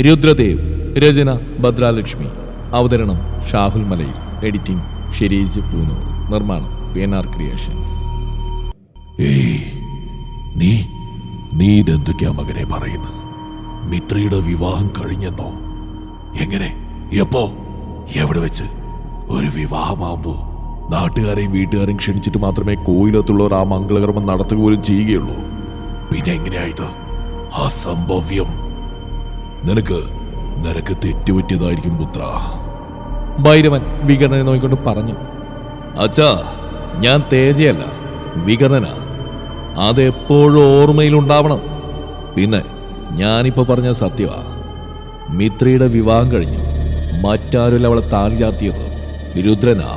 രുദ്രദേവ് രചന ഭദ്രാലക്ഷ്മി. അവതരണം ഷാഹുൽ മലയിൽ. എഡിറ്റിംഗ് ഷെരീജ് പൂനൂർ. നിർമ്മാണം P N R creations. ഏയ് നീ നീ ഇതെന്തൊക്കെയാ മകനെ പറയുന്നത്? മിത്രയുടെ വിവാഹം കഴിഞ്ഞെന്നോ? എങ്ങനെ? എപ്പോ? എവിടെ വെച്ച്? ഒരു വിവാഹമാവുമ്പോ നാട്ടുകാരെയും വീട്ടുകാരെയും ക്ഷണിച്ചിട്ട് മാത്രമേ കോയിലത്തുള്ളവർ ആ മംഗളകർമ്മം നടത്തുക പോലും ചെയ്യുകയുള്ളൂ. പിന്നെ എങ്ങനെയായത് അസംഭവ്യം. നിനക്ക് നിനക്ക് തെറ്റുപറ്റിയതായിരിക്കും പുത്ര. ഭൈരവൻ വികർണനെ നോക്കിക്കൊണ്ട് പറഞ്ഞു അച്ഛാ ഞാൻ തേജയല്ല വികർണനാ. അതെപ്പോഴും ഓർമ്മയിലുണ്ടാവണം പിന്നെ ഞാനിപ്പോ പറഞ്ഞ സത്യവാ. മിത്രയുടെ വിവാഹം കഴിഞ്ഞു. മറ്റാരുമല്ല അവളെ താലി ചാർത്തിയത്. രുദ്രനാ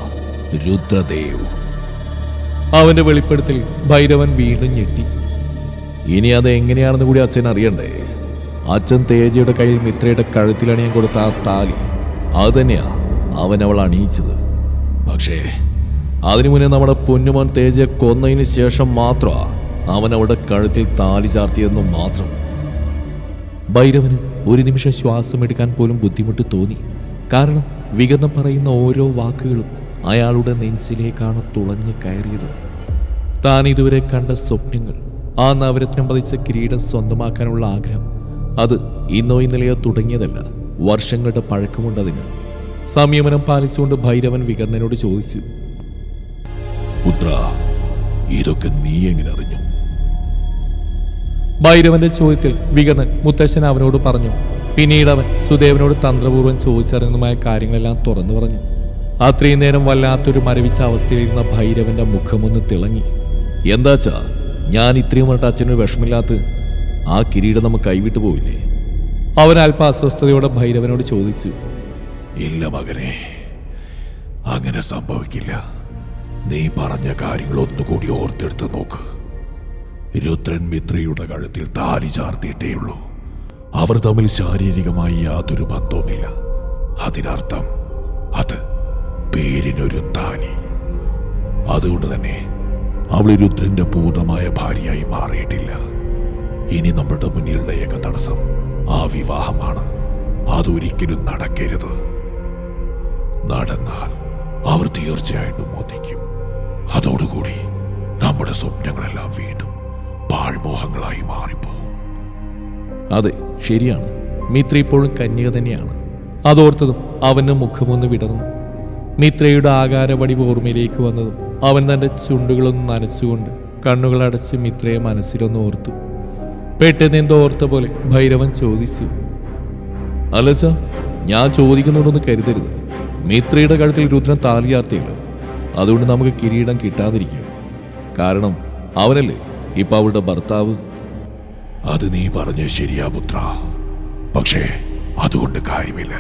രുദ്രദേവ്. അവന്റെ വെളിപ്പെടുത്തൽ ഭൈരവൻ വീണ്ടും ഞെട്ടി. ഇനി അത് എങ്ങനെയാണെന്ന് കൂടി അച്ഛൻ അറിയണ്ടേ? അച്ഛൻ തേജയുടെ കയ്യിൽ മിത്രയുടെ കഴുത്തിലണിയാൻ കൊടുത്ത ആ താലി. അത് തന്നെയാ അവൻ അവൾ അണിയിച്ചത്. പക്ഷേ അതിനു മുന്നേ നമ്മുടെ പൊന്നുമോൻ തേജയെ കൊന്നതിന് ശേഷം മാത്രമാ അവൻ അവളുടെ കഴുത്തിൽ താലി ചാർത്തിയെന്നു മാത്രം. ഭൈരവന് ഒരു നിമിഷം ശ്വാസം എടുക്കാൻ പോലും ബുദ്ധിമുട്ട് തോന്നി. കാരണം വികതം പറയുന്ന ഓരോ വാക്കുകളും അയാളുടെ നെഞ്ചിലേക്കാണ് തുളഞ്ഞു കയറിയത്. താൻ ഇതുവരെ കണ്ട സ്വപ്നങ്ങൾ ആ നവരത്നം പതിച്ച കിരീടം സ്വന്തമാക്കാനുള്ള ആഗ്രഹം അത് ഇന്നോ ഇന്നലെയോ തുടങ്ങിയതല്ല. വർഷങ്ങളുടെ പഴക്കമുണ്ടതിന്. സംയമനം പാലിച്ചുകൊണ്ട് ഭൈരവൻ വികർണനോട് ചോദിച്ചു. പുത്ര ഇതൊക്കെ നീ എങ്ങനെ അറിഞ്ഞു? ഭൈരവന്റെ ചോദ്യത്തിൽ വികർണൻ മുത്തശ്ശൻ അവനോട് പറഞ്ഞു. പിന്നീട് അവൻ സുദേവനോട് തന്ത്രപൂർവം ചോദിച്ചറിയുന്നതുമായ കാര്യങ്ങളെല്ലാം തുറന്നു പറഞ്ഞു. അത്രയും നേരം വല്ലാത്തൊരു മരവിച്ച അവസ്ഥയിലിരുന്ന ഭൈരവന്റെ മുഖമൊന്ന് തിളങ്ങി. എന്താച്ചാ ഞാൻ ഇത്രയും പറഞ്ഞിട്ട് അച്ഛനൊരു വിഷമില്ലാത്ത ആ കിരീടം നമുക്ക് കൈവിട്ടു പോയില്ലേ അവൻ അല്പ അസ്വസ്ഥതയോടെ ഭൈരവനോട് ചോദിച്ചു. ഇല്ല മകനെ അങ്ങനെ സംഭവിക്കില്ല. നീ പറഞ്ഞ കാര്യങ്ങൾ ഒന്നുകൂടി ഓർത്തെടുത്ത് നോക്ക്. രുദ്രൻ മിത്രയുടെ കഴുത്തിൽ താലി ചാർത്തിയിട്ടേയുള്ളൂ അവർ തമ്മിൽ ശാരീരികമായി യാതൊരു ബന്ധവുമില്ല. അതിനർത്ഥം അത് പേരിനൊരു താലി. അതുകൊണ്ട് തന്നെ അവൾ രുദ്രന്റെ പൂർണമായ ഭാര്യയായി മാറിയിട്ടില്ല. ഇനി നമ്മുടെ മുന്നിലുള്ള ഏക തടസ്സം ആ വിവാഹമാണ്. അതൊരിക്കലും നടക്കരുത്. നടന്നാൽ അവർ തീർച്ചയായിട്ടും ഒന്നിക്കും. അതോടുകൂടി നമ്മുടെ സ്വപ്നങ്ങളെല്ലാം വീണ്ടും പാഴ്മോഹങ്ങളായി മാറിപ്പോകും അതെ ശരിയാണ്. മിത്ര ഇപ്പോഴും കന്യക തന്നെയാണ്. അതോർത്തതും അവന് മുഖമൊന്ന് വിടർന്നു. മിത്രയുടെ ആകാരവടിവ് ഓർമ്മയിലേക്ക് വന്നതും അവൻ തന്റെ ചുണ്ടുകളൊന്ന് നനച്ചുകൊണ്ട് കണ്ണുകളടച്ച് മിത്രയെ മനസ്സിലൊന്ന് ഓർത്തു. പെട്ടെന്ന് എന്തോ ഓർത്ത പോലെ ഭൈരവൻ ചോദിച്ചു. അല്ല സാർ ഞാൻ ചോദിക്കുന്നുണ്ടൊന്ന് കരുതരുത്. മിത്രയുടെ കഴുത്തിൽ രുദ്രൻ താലിയാർത്തിയല്ലോ അതുകൊണ്ട് നമുക്ക് കിരീടം കിട്ടാതിരിക്കുക കാരണം അവനല്ലേ ഇപ്പൊ അവളുടെ ഭർത്താവ്? അത് നീ പറഞ്ഞ ശരിയാ പുത്ര. പക്ഷേ അതുകൊണ്ട് കാര്യമില്ല.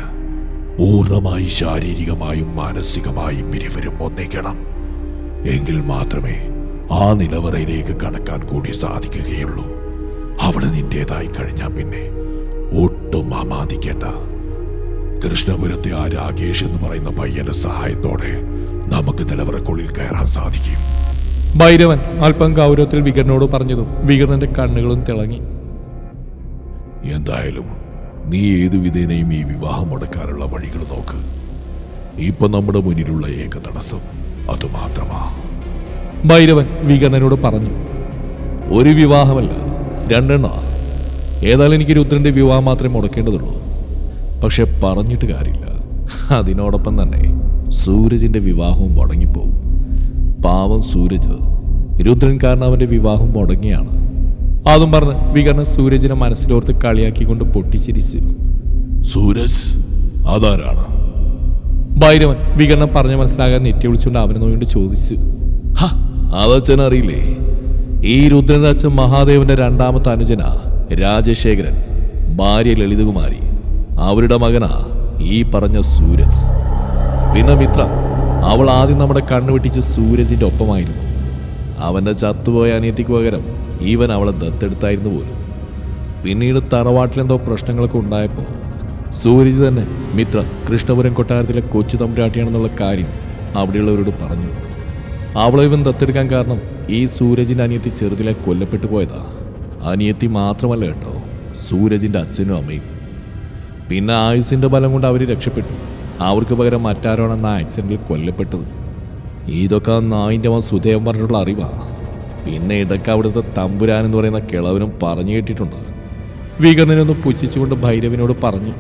പൂർണമായി ശാരീരികമായും മാനസികമായും ഇരുവരും ഒന്നിക്കണം. എങ്കിൽ മാത്രമേ ആ നിലവറയിലേക്ക് കടക്കാൻ കൂടി സാധിക്കുകയുള്ളൂ. അവൾ നിന്റേതായി കഴിഞ്ഞാൽ പിന്നെ. ഒട്ടും അമാദിക്കേണ്ട കൃഷ്ണപുരത്തെ ആ രാകേഷ് എന്ന് പറയുന്ന പയ്യന്റെ സഹായത്തോടെ നമുക്ക് നിലവറക്കുള്ളിൽ കയറാൻ സാധിക്കും. ഭൈരവൻ അല്പം ഗൗരവത്തിൽ വികരനോട് പറഞ്ഞതും വികരന്റെ കണ്ണുകളും തിളങ്ങി. എന്തായാലും നീ ഏത് വിധേനയും ഈ വിവാഹം മുടക്കാനുള്ള വഴികൾ നോക്ക്. ഇപ്പൊ നമ്മുടെ മുന്നിലുള്ള ഏക തടസ്സം അത് മാത്രമാ ഭൈരവൻ വികരനോട് പറഞ്ഞു. ഒരു വിവാഹമല്ല രണ്ടെണ്ണ. ഏതായാലും എനിക്ക് രുദ്രന്റെ വിവാഹം മാത്രമേ മുടക്കേണ്ടതുള്ളൂ. പക്ഷെ പറഞ്ഞിട്ട് കാര്യമില്ല. അതിനോടൊപ്പം തന്നെ സൂരജിന്റെ വിവാഹവും മുടങ്ങിപ്പോവും. പാവം സൂരജ്. രുദ്രൻ കാരണം അവന്റെ വിവാഹം മുടങ്ങിയാണ്. അതും പറഞ്ഞ് വികർണ സൂരജിനെ മനസ്സിലോർത്ത് കളിയാക്കിക്കൊണ്ട് പൊട്ടിച്ചിരിച്ചു. സൂരജ് അതാരാണ്? ഭൈരവൻ വികർണം പറഞ്ഞ് മനസ്സിലാകാൻ നെറ്റി വിളിച്ചുകൊണ്ട് അവനെ നോക്കിയിട്ട് ചോദിച്ചു. "ഹ, അതച്ഛൻ അറിയില്ലേ ഈ രുദ്രനാച്ച മഹാദേവന്റെ രണ്ടാമത്തെ അനുജന രാജശേഖരൻ. ഭാര്യ ലളിതകുമാരി അവരുടെ മകനാ ഈ പറഞ്ഞ സൂരജ്. പിന്നെ മിത്ര അവൾ ആദ്യം നമ്മുടെ കണ്ണു വെട്ടിച്ച് സൂരജിന്റെ ഒപ്പമായിരുന്നു. അവന്റെ ചത്തുപോയ അനിയത്തിക്ക് പകരം ഈവൻ അവളെ ദത്തെടുത്തായിരുന്നു പോലും. പിന്നീട് തറവാട്ടിലെന്തോ പ്രശ്നങ്ങളൊക്കെ ഉണ്ടായപ്പോൾ സൂരജ് തന്നെ മിത്ര കൃഷ്ണപുരം കൊട്ടാരത്തിലെ കൊച്ചു തമ്പുരാട്ടിയാണെന്നുള്ള കാര്യം അവിടെയുള്ളവരോട് പറഞ്ഞു. അവളെ ഇവൻ ദത്തെടുക്കാൻ കാരണം ഈ സൂരജിന്റെ അനിയത്തി ചെറുതിലെ കൊല്ലപ്പെട്ടു പോയതാ. അനിയത്തി മാത്രമല്ല കേട്ടോ സൂരജിന്റെ അച്ഛനും അമ്മയും. പിന്നെ ആയുസിന്റെ ബലം കൊണ്ട് അവർ രക്ഷപ്പെട്ടു. അവർക്ക് പകരം മറ്റാരോണ് അന്ന് ആ ആക്സിഡന്റിൽ കൊല്ലപ്പെട്ടത്. ഇതൊക്കെ നായിന്റെ അവൻ സുധേവൻ പറഞ്ഞിട്ടുള്ള അറിവാ. പിന്നെ ഇടയ്ക്ക് അവിടുത്തെ തമ്പുരാൻ എന്ന് പറയുന്ന കിളവനും പറഞ്ഞു കേട്ടിട്ടുണ്ട്. വികർണനൊന്ന് പുച്ഛിച്ചുകൊണ്ട് ഭൈരവിനോട് പറഞ്ഞു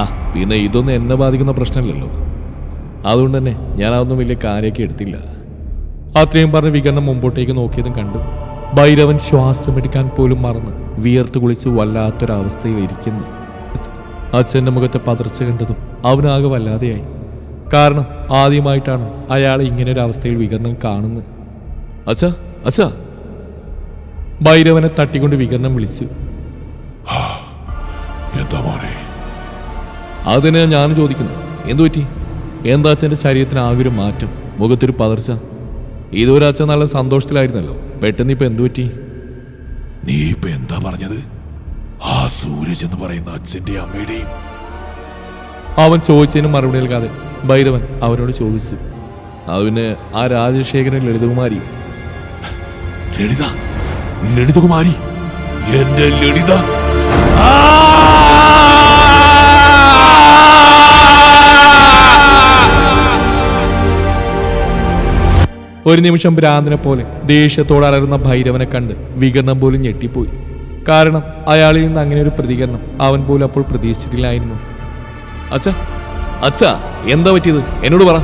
ആ പിന്നെ ഇതൊന്നും എന്നെ ബാധിക്കുന്ന പ്രശ്നമില്ലല്ലോ. അതുകൊണ്ട് തന്നെ ഞാൻ അതൊന്നും വലിയ കാര്യമൊക്കെ എടുത്തില്ല. അത്രയും പറഞ്ഞ് വികർണൻ മുമ്പോട്ടേക്ക് നോക്കിയതും കണ്ടു. ഭൈരവൻ ശ്വാസമെടുക്കാൻ പോലും മറന്ന് വിയർത്ത് കുളിച്ച് വല്ലാത്തൊരവസ്ഥയിൽ ഇരിക്കുന്നു. അച്ഛന്റെ മുഖത്തെ പതർച്ച കണ്ടതും അവനാകെ വല്ലാതെയായി. കാരണം ആദ്യമായിട്ടാണ് അയാൾ ഇങ്ങനെ ഒരു അവസ്ഥയിൽ വികർണം കാണുന്നത്. അച്ഛാ അച്ഛാ. ഭൈരവനെ തട്ടിക്കൊണ്ട് വികർണം വിളിച്ചു. എന്താ മോനെ? അതിന് ഞാൻ ചോദിക്കുന്നു എന്തു പറ്റി? എന്താ അച്ഛന്റെ ശരീരത്തിന് ആകെ ഒരു മാറ്റം? മുഖത്തൊരു പതർച്ച? ഇതുവരെ നല്ല സന്തോഷത്തിലായിരുന്നല്ലോ. പെട്ടെന്ന് ഇപ്പൊ എന്തു പറ്റി? നീ ഇപ്പൊ എന്താ പറഞ്ഞത്? ആ സൂരജ് എന്ന് പറയുന്ന അച്ഛന്റെ അമ്മയുടെയും അവൻ ചോദിച്ചതിന് മറുപടി നൽകാതെ ഭൈരവൻ അവനോട് ചോദിച്ചു. അവന് ആ രാജശേഖരൻ ലളിതകുമാരി. ലളിത ലളിതകുമാരി. എന്റെ ലളിത. ഒരു നിമിഷം ഭ്രാന്തനെ പോലെ ദേഷ്യത്തോട് അലറുന്ന ഭൈരവനെ കണ്ട് വികരണം പോലും ഞെട്ടിപ്പോയി. കാരണം അയാളിൽ നിന്ന് അങ്ങനെ ഒരു പ്രതികരണം അവൻ പോലും അപ്പോൾ പ്രതീക്ഷിച്ചിട്ടില്ലായിരുന്നു. അച്ഛാ അച്ഛാ എന്താ പറ്റിയത്? എന്നോട് പറ.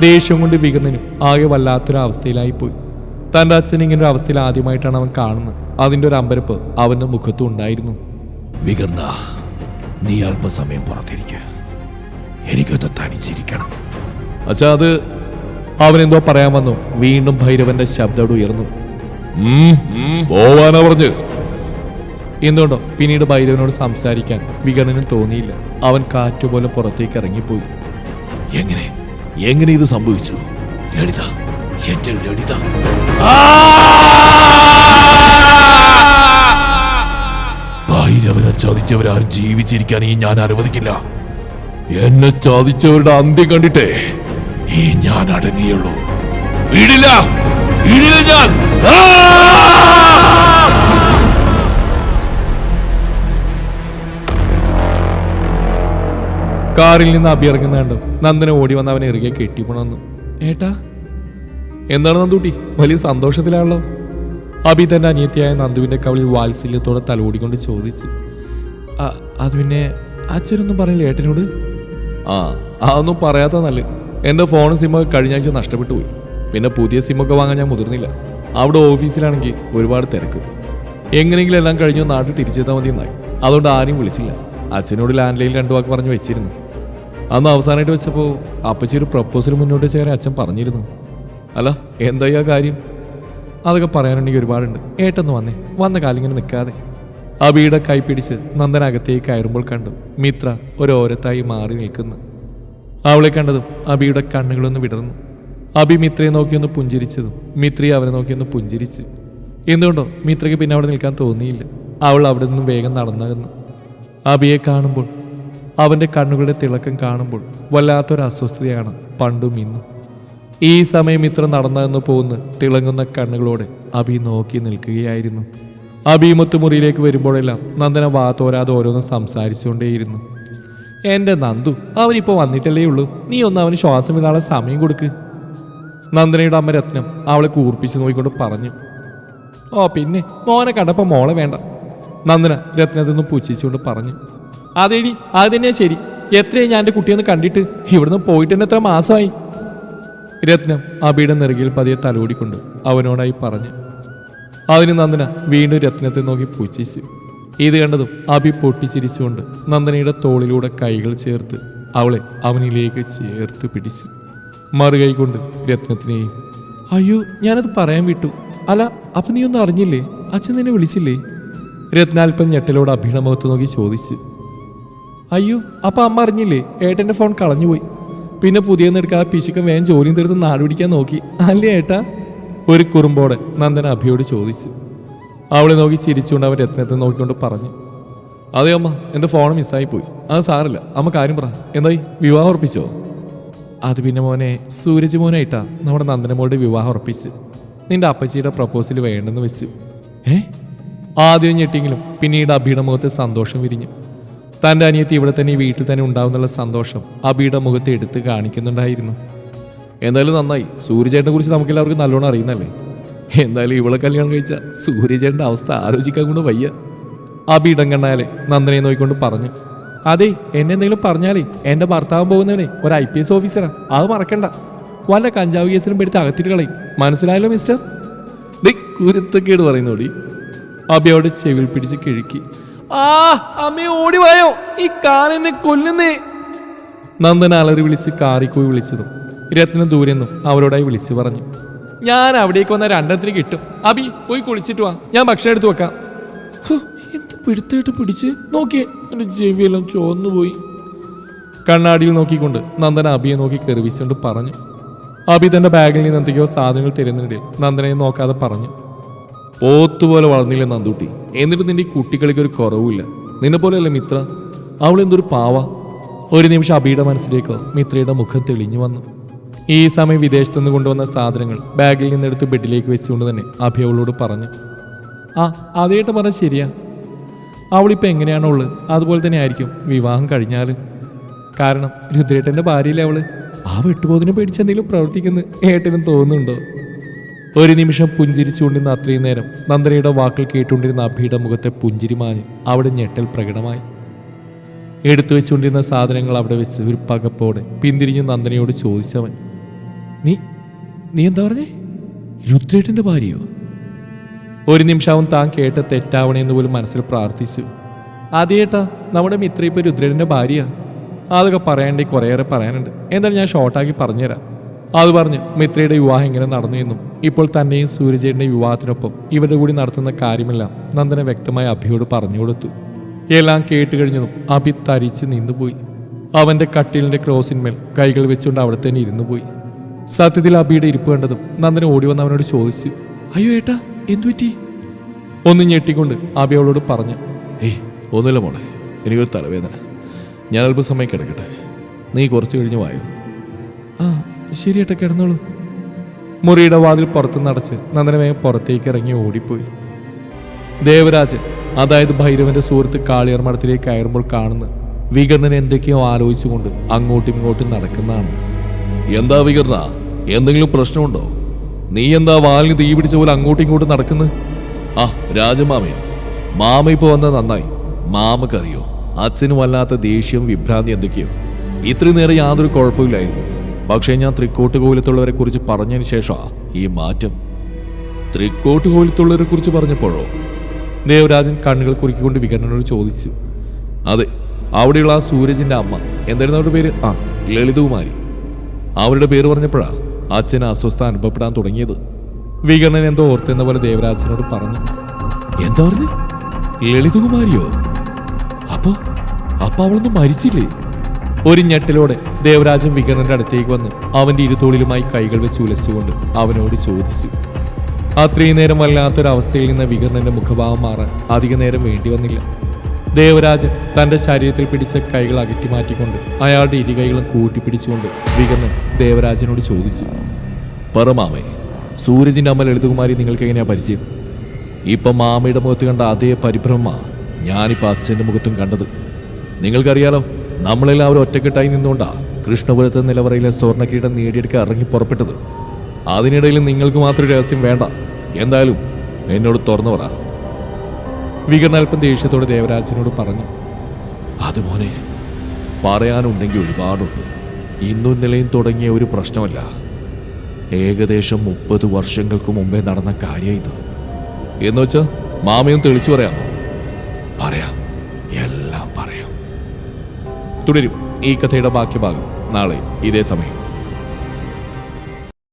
ദേഷ്യം കൊണ്ട് വികർണനും ആകെ വല്ലാത്തൊരവസ്ഥയിലായിപ്പോയി. തന്റെ അച്ഛൻ ഇങ്ങനെ ഒരു അവസ്ഥയിൽ ആദ്യമായിട്ടാണ് അവൻ കാണുന്നത്. അതിന്റെ ഒരു അമ്പരപ്പ് അവന്റെ മുഖത്തും ഉണ്ടായിരുന്നു. വികർണ നീ അല്പസമയം പുറത്തിരിക്കുക എനിക്കൊന്ന് തനിച്ചിരിക്കണം. അച്ഛാ അത് അവനെന്തോ പറയാൻ വന്നു. വീണ്ടും ഭൈരവന്റെ ശബ്ദം ഉയർന്നു. പോവാനാ പറഞ്ഞു. എന്തുകൊണ്ടോ? പിന്നീട് ഭൈരവനോട് സംസാരിക്കാൻ വികടനും തോന്നിയില്ല. അവൻ കാറ്റുപോലെ പുറത്തേക്ക് ഇറങ്ങിപ്പോയി. എങ്ങനെ? എങ്ങനെ ഇത് സംഭവിച്ചു? ലളിത എന്റെ ലളിത. ഭൈരവനെ ചതിച്ചവരാരും ജീവിച്ചിരിക്കാൻ ഈ ഞാൻ അനുവദിക്കില്ല. എന്നെ ചതിച്ചവരുടെ അന്ത്യം കണ്ടിട്ടേ. ഈ ഞാൻ അടങ്ങിയുള്ളൂ. വീടില്ല വീടില്ല ഞാൻ. ആ! കാറിൽ നിന്ന് അഭിയറങ്ങുന്നുണ്ട് ഇറങ്ങുന്ന കണ്ടു നന്ദന ഓടി വന്ന് അവനെ ഇറുകെ കെട്ടിപ്പോണെന്നു ഏട്ടാ? എന്താണ് നന്ദൂട്ടി? വലിയ സന്തോഷത്തിലാണല്ലോ. അഭി തന്റെ അനിയത്തിയായ നന്ദുവിന്റെ കവളിൽ വാത്സല്യത്തോടെ തലോടിക്കൊണ്ട് ചോദിച്ചു. "ആ, അത് പിന്നെ അച്ഛനൊന്നും പറയില്ല ഏട്ടനോട്? ആ അതൊന്നും പറയാത്ത നല്ല എന്റെ ഫോൺ സിമ്മൊക്കെ കഴിഞ്ഞ ആഴ്ച നഷ്ടപ്പെട്ടു പോയി. പിന്നെ പുതിയ സിമ്മൊക്കെ വാങ്ങാൻ ഞാൻ മുതിർന്നില്ല. അവിടെ ഓഫീസിലാണെങ്കിൽ ഒരുപാട് തിരക്ക്. എങ്ങനെയെങ്കിലും എല്ലാം കഴിഞ്ഞു നാട്ടിൽ തിരിച്ചെത്താൻ മതി എന്നായി അതുകൊണ്ട് ആരെയും വിളിച്ചില്ല. അച്ഛനോട് ലാൻഡ് ലൈനിൽ രണ്ടു വാക്ക് പറഞ്ഞു വെച്ചിരുന്നു. അന്ന് അവസാനമായിട്ട് വെച്ചപ്പോൾ അപ്പച്ചി ഒരു പ്രപ്പോസൽ മുന്നോട്ട് ചേരാൻ അച്ഛൻ പറഞ്ഞിരുന്നു. അല്ല എന്തായി ആ കാര്യം? അതൊക്കെ പറയാനുണ്ടെങ്കിൽ ഒരുപാടുണ്ട്. ഏട്ടൊന്ന് വന്നേ. വന്ന കാലിങ്ങനെ നിൽക്കാതെ. ആ കൈ പിടിച്ച് നന്ദനകത്തേക്ക് കയറുമ്പോൾ കണ്ടു മിത്ര ഒരോരത്തായി മാറി നിൽക്കുന്നു. അവളെ കണ്ടതും അബിയുടെ കണ്ണുകളൊന്ന് വിടർന്നു. അബി മിത്രയെ നോക്കിയൊന്ന് പുഞ്ചിരിച്ചതും മിത്രി അവനെ നോക്കിയൊന്ന് പുഞ്ചിരിച്ച്. എന്തുകൊണ്ടോ മിത്രയ്ക്ക് പിന്നെ അവിടെ നിൽക്കാൻ തോന്നിയില്ല. അവൾ അവിടെ നിന്നും വേഗം നടന്നകന്നു. അബിയെ കാണുമ്പോൾ അവന്റെ കണ്ണുകളുടെ തിളക്കം കാണുമ്പോൾ വല്ലാത്തൊരു അസ്വസ്ഥതയാണ് പണ്ടും ഇന്നും. ഈ സമയം ഇത്ര നടന്നതെന്ന് പോകുന്ന തിളങ്ങുന്ന കണ്ണുകളോടെ അബി നോക്കി നിൽക്കുകയായിരുന്നു. അബി മുറിയിലേക്ക് വരുമ്പോഴെല്ലാം നന്ദന വാ തോരാതെ ഓരോന്ന് സംസാരിച്ചുകൊണ്ടേയിരുന്നു. എന്റെ നന്ദു അവനിപ്പോ വന്നിട്ടല്ലേ ഉള്ളൂ. നീ ഒന്ന് അവന് ശ്വാസം വിടാനുള്ള സമയം കൊടുക്ക്. നന്ദനയുടെ അമ്മ രത്നം അവളെ കൂർപ്പിച്ച് നോക്കിക്കൊണ്ട് പറഞ്ഞു. ഓ പിന്നെ മോനെ കണ്ടപ്പോ മോളെ വേണ്ട. നന്ദന രത്നത്തിൽ നിന്ന് പറഞ്ഞു. അതേടി അത് തന്നെയാ ശരി. എത്രയായി ഞാൻ എന്റെ കുട്ടിയൊന്ന് കണ്ടിട്ട്? ഇവിടുന്ന് പോയിട്ട് തന്നെ എത്ര മാസമായി? രത്നം അബിയുടെ നെറുകിൽ പതിയെ തലോടിക്കൊണ്ട് അവനോടായി പറഞ്ഞു. അതിന് നന്ദന വീണ്ടും രത്നത്തെ നോക്കി പുച്ഛിച്ചു. ഇത് കണ്ടതും അഭി പൊട്ടിച്ചിരിച്ചുകൊണ്ട് നന്ദനയുടെ തോളിലൂടെ കൈകൾ ചേർത്ത് അവളെ അവനിലേക്ക് ചേർത്ത് പിടിച്ചു. മറുകൈ കൊണ്ട് രത്നത്തിനെയും അയ്യോ ഞാനത് പറയാൻ വിട്ടു. അല്ല അപ്പം നീ ഒന്നും അറിഞ്ഞില്ലേ? അച്ഛൻ നിന്നെ വിളിച്ചില്ലേ? രത്നാൽപ്പം ഞെട്ടലോട് അഭിയുടെ മുഖത്ത് നോക്കി ചോദിച്ചു. അയ്യോ അപ്പം അമ്മ അറിഞ്ഞില്ലേ? ഏട്ടന്റെ ഫോൺ കളഞ്ഞുപോയി. പിന്നെ പുതിയൊന്നും എടുക്കാതെ പിശുക്കം വേഗം ജോലിയും തീർത്ത് നാടുപിടിക്കാൻ നോക്കി. അല്ലേ ഏട്ടാ? ഒരു കുറുമ്പോടെ നന്ദന അഭിയോട് ചോദിച്ചു. അവളെ നോക്കി ചിരിച്ചുകൊണ്ട് അവൻ രത്നത്തെ നോക്കിക്കൊണ്ട് പറഞ്ഞു. അതെ അമ്മ എന്റെ ഫോൺ മിസ്സായി പോയി അത് സാറില്ല അമ്മ കാര്യം പറ. എന്തായി? വിവാഹം ഉറപ്പിച്ചോ? അത് പിന്നെ മോനെ സൂരജ് മോനായിട്ടാ നമ്മുടെ നന്ദനമോളുടെ വിവാഹം ഉറപ്പിച്ച്. നിന്റെ അപ്പച്ചിയുടെ പ്രപ്പോസൽ വേണ്ടെന്ന് വെച്ചു. ഏ? ആദ്യം ഞെട്ടിയെങ്കിലും പിന്നീട് അബിയുടെ മുഖത്ത് സന്തോഷം വിരിഞ്ഞു. തന്റെ അനിയത്തി ഇവിടെ തന്നെ വീട്ടിൽ തന്നെ ഉണ്ടാവുന്നുള്ള സന്തോഷം അബിയുടെ മുഖത്ത് എടുത്ത് കാണിക്കുന്നുണ്ടായിരുന്നു. എന്തായാലും നന്നായി. സൂര്യചേട്ടനെ കുറിച്ച് നമുക്കെല്ലാവർക്കും നല്ലോണം അറിയുന്നല്ലേ എന്തായാലും ഇവളെ കല്യാണം കഴിച്ച സൂര്യചേട്ടന്റെ അവസ്ഥ ആലോചിക്കാൻ കൊണ്ട് വയ്യ. അബി ഇടം കണ്ണാലെ നന്ദനെ നോക്കിക്കൊണ്ട് പറഞ്ഞു അതെ എന്നെ എന്തെങ്കിലും പറഞ്ഞാലേ എന്റെ ഭർത്താവ് പോകുന്നവനെ ഒരു ഐ പി എസ് ഓഫീസറാ. അത് മറക്കണ്ട. വല്ല കഞ്ചാവ് കേസിലും പെടുത്ത് അകത്തിട്ട് കളയും. മനസ്സിലായല്ലോ മിസ്റ്റർ? ഡി കുരുത്തക്കേട് പറയുന്നോടി. അബി അവിടെ ചെവിൽ പിടിച്ച് കിഴുക്കി ആ അമ്മ ഓടി വായോ. ഈ കാലെന്നെ കൊല്ലുന്നേ. നന്ദൻ അലറി വിളിച്ച് കാറിക്കോയി വിളിച്ചതും രത്നം ദൂരെന്നും അവരോടായി വിളിച്ചു പറഞ്ഞു. ഞാൻ അവിടേക്ക് വന്ന രണ്ടെണ്ണത്തിന് കിട്ടും. അബി പോയി കുളിച്ചിട്ട് വാ. ഞാൻ ഭക്ഷണം എടുത്ത് വെക്കാം. എന്ത് പിടുത്തായിട്ട് പിടിച്ച്? നോക്കിയേ എന്റെ ചെവിയെല്ലാം ചോന്നു പോയി കണ്ണാടിയിൽ നോക്കിക്കൊണ്ട് നന്ദന അബിയെ നോക്കി കെറിവിച്ചുകൊണ്ട് പറഞ്ഞു. അബി തന്റെ ബാഗിൽ നിന്ന് എന്തൊക്കെയോ സാധനങ്ങൾ തരുന്നതിനിടയിൽ നന്ദനയെ നോക്കാതെ പറഞ്ഞു. പോത്തുപോലെ വളർന്നില്ല നന്ദൂട്ടി? എന്നിട്ട് നിന്റെ ഈ കുട്ടികൾക്ക് ഒരു കുറവുമില്ല. നിന്നെ പോലെയല്ല മിത്ര? അവൾ എന്തൊരു പാവ. ഒരു നിമിഷം അബിയുടെ മനസ്സിലേക്ക് മിത്രയുടെ മുഖം തെളിഞ്ഞു വന്നു. ഈ സമയം വിദേശത്തു നിന്ന് കൊണ്ടുവന്ന സാധനങ്ങൾ ബാഗിൽ നിന്നെടുത്ത് ബെഡിലേക്ക് വെച്ചുകൊണ്ട് തന്നെ അഭി അവളോട് പറഞ്ഞു. ആ അതേട്ട് പറഞ്ഞ ശരിയാ. അവളിപ്പോൾ എങ്ങനെയാണോ ഉള്ളത് അതുപോലെ തന്നെ ആയിരിക്കും. വിവാഹം കഴിഞ്ഞാൽ കാരണം രുദ്രേട്ടന്റെ ഭാര്യയിലെ അവൾ? ആ വെട്ടുപോതിനെ പേടിച്ച് എന്തെങ്കിലും പ്രവർത്തിക്കുന്നു ഏട്ടനും തോന്നുന്നുണ്ടോ? ഒരു നിമിഷം പുഞ്ചിരിച്ചുകൊണ്ടിരുന്ന അത്രയും നേരം നന്ദനയുടെ വാക്കുകൾ കേട്ടുകൊണ്ടിരുന്ന അഭിയുടെ മുഖത്തെ പുഞ്ചിരി മാഞ്ഞ് അവിടെ ഞെട്ടൽ പ്രകടമായി. എടുത്തു വെച്ചുകൊണ്ടിരുന്ന സാധനങ്ങൾ അവിടെ വെച്ച് ഒരു പകപ്പോടെ പിന്തിരിഞ്ഞ് നന്ദനയോട് ചോദിച്ചവൻ നീ നീ എന്താ പറഞ്ഞേ? രുദ്രേട്ടന്റെ ഭാര്യയോ? ഒരു നിമിഷവും താൻ കേട്ട് തെറ്റാവണേന്ന് പോലും മനസ്സിൽ പ്രാർത്ഥിച്ചു. അതേട്ടാ നമ്മുടെ മിത്ര ഇപ്പൊ രുദ്രേടിന്റെ ഭാര്യ അതൊക്കെ പറയാണ്ട് കുറേയേറെ പറയാനുണ്ട്. എന്തായാലും ഞാൻ ഷോർട്ടാക്കി പറഞ്ഞുതരാം. അത് പറഞ്ഞ് മിത്രയുടെ വിവാഹം എങ്ങനെ നടന്നു എന്നും ഇപ്പോൾ തന്നെയും സൂര്യജയുടെ വിവാഹത്തിനൊപ്പം ഇവരുടെ കൂടി നടത്തുന്ന കാര്യമെല്ലാം നന്ദന വ്യക്തമായി അഭിയോട് പറഞ്ഞു കൊടുത്തു. എല്ലാം കേട്ട് കഴിഞ്ഞതും അഭി തരിച്ച് നിന്നുപോയി. അവന്റെ കട്ടിലിന്റെ ക്രോസിന്മേൽ കൈകൾ വെച്ചുകൊണ്ട് അവിടെ തന്നെ ഇരുന്നു പോയി സത്യത്തിൽ അബിയുടെ ഇരിപ്പ് കണ്ടതും നന്ദന ഓടി വന്ന് അവനോട് ചോദിച്ചു അയ്യോ ഏട്ടാ എന്തു പറ്റി? ഒന്ന് ഞെട്ടിക്കൊണ്ട് അബി അവളോട് പറഞ്ഞു ഏയ് ഒന്നുമില്ല മോളെ എനിക്കൊരു തലവേദന. ഞാൻ അല്പം സമയം കിടക്കട്ടെ. നീ കുറച്ച് കഴിഞ്ഞ് വായോ? ആ ശരി ഏട്ടാ കിടന്നോളൂ. മുറിയുടെ വാതിൽ പുറത്ത് നടച്ച് നന്ദന വേഗം പുറത്തേക്ക് ഇറങ്ങി ഓടിപ്പോയി. ദേവരാജൻ അതായത് ഭൈരവന്റെ സുഹൃത്ത് കാളിയർ മഠത്തിലേക്ക് കയറുമ്പോൾ കാണുന്ന വികർണൻ എന്തൊക്കെയോ ആലോചിച്ചുകൊണ്ട് അങ്ങോട്ടും ഇങ്ങോട്ടും നടക്കുന്നതാണ്. എന്താ വികർണ? എന്തെങ്കിലും പ്രശ്നമുണ്ടോ? നീ എന്താ വാലിന് തീ പിടിച്ച പോലെ അങ്ങോട്ടും ഇങ്ങോട്ടും നടക്കുന്നത് ആ രാജമാമയോ മാമ ഇപ്പൊ വന്നത് നന്നായി. മാമക്കറിയോ അച്ഛന് വല്ലാത്ത ദേഷ്യവും വിഭ്രാന്തി എന്തൊക്കെയോ. ഇത്രയും നേരം യാതൊരു കുഴപ്പമില്ലായിരുന്നു. പക്ഷേ ഞാൻ തൃക്കോട്ട് കോവിലത്തുള്ളവരെ കുറിച്ച് പറഞ്ഞതിന് ശേഷമാ ഈ മാറ്റം. തൃക്കോട്ട് കോവിലത്തുള്ളവരെ കുറിച്ച് പറഞ്ഞപ്പോഴോ? ദേവരാജൻ കണ്ണുകൾ കുറുക്കിക്കൊണ്ട് വികരണനോട് ചോദിച്ചു. അതെ അവിടെയുള്ള ആ സൂരജിന്റെ അമ്മ. എന്തായിരുന്നു അവരുടെ പേര്? ആ ലളിതകുമാരി. അവരുടെ പേര് പറഞ്ഞപ്പോഴാ അച്ഛന് അസ്വസ്ഥ അനുഭവപ്പെടാൻ തുടങ്ങിയത്. വികണൻ എന്തോ ഓർത്തെന്ന പോലെ ദേവരാജനോട് പറഞ്ഞു. എന്താ പറഞ്ഞു? ലളിതകുമാരിയോ? അപ്പോ അപ്പൊ അവളൊന്നും മരിച്ചില്ലേ? ഒരു ഞെട്ടലോടെ ദേവരാജൻ വികണന്റെ അടുത്തേക്ക് വന്ന് അവന്റെ ഇരുതോളിലുമായി കൈകൾ വെച്ച് ഉലച്ചുകൊണ്ട് അവനോട് ചോദിച്ചു. അത്രയും നേരം വല്ലാത്തൊരവസ്ഥയിൽ നിന്ന് വികർണന്റെ മുഖഭാവം മാറാൻ അധിക നേരം വേണ്ടി വന്നില്ല. ദേവരാജൻ തന്റെ ശരീരത്തിൽ പിടിച്ച കൈകൾ അകറ്റി മാറ്റിക്കൊണ്ട് അയാളുടെ ഇരുകൈകളും കൂട്ടിപ്പിടിച്ചുകൊണ്ട് വികന്ന് ദേവരാജനോട് ചോദിച്ചു പറമാമേ സൂരജിന്റെ അമ്മ ലളിതകുമാരി നിങ്ങൾക്ക് എങ്ങനെയാ പരിചയം? ഇപ്പം മാമയുടെ മുഖത്ത് കണ്ട അതേ പരിഭ്രമ ഞാനിപ്പോൾ അച്ഛന്റെ മുഖത്തും കണ്ടത്. നിങ്ങൾക്കറിയാലോ നമ്മളെല്ലാവരും ഒറ്റക്കെട്ടായി നിന്നുകൊണ്ടാ കൃഷ്ണപുരത്തെ നിലവറയിലെ സ്വർണക്കിരീടം നേടിയെടുക്കാൻ ഇറങ്ങി പുറപ്പെട്ടത്. അതിനിടയിൽ നിങ്ങൾക്ക് മാത്രം രഹസ്യം വേണ്ട. എന്തായാലും എന്നോട് തുറന്നു പറ. വികർണ അല്പം ദേഷ്യത്തോടെ ദേവരാജനോട് പറഞ്ഞു അത് മോനെ പറയാനുണ്ടെങ്കിൽ ഒരുപാടുണ്ട്. ഇന്നും നിലയും തുടങ്ങിയ ഒരു പ്രശ്നമല്ല. ഏകദേശം മുപ്പത് വർഷങ്ങൾക്ക് മുമ്പേ നടന്ന കാര്യം ഇത്. എന്ന് വെച്ചാ മാമയും തെളിച്ചു പറയാമോ? പറയാം. എല്ലാം പറയാം. തുടരും ഈ കഥയുടെ ബാക്കി ഭാഗം നാളെ ഇതേ സമയം.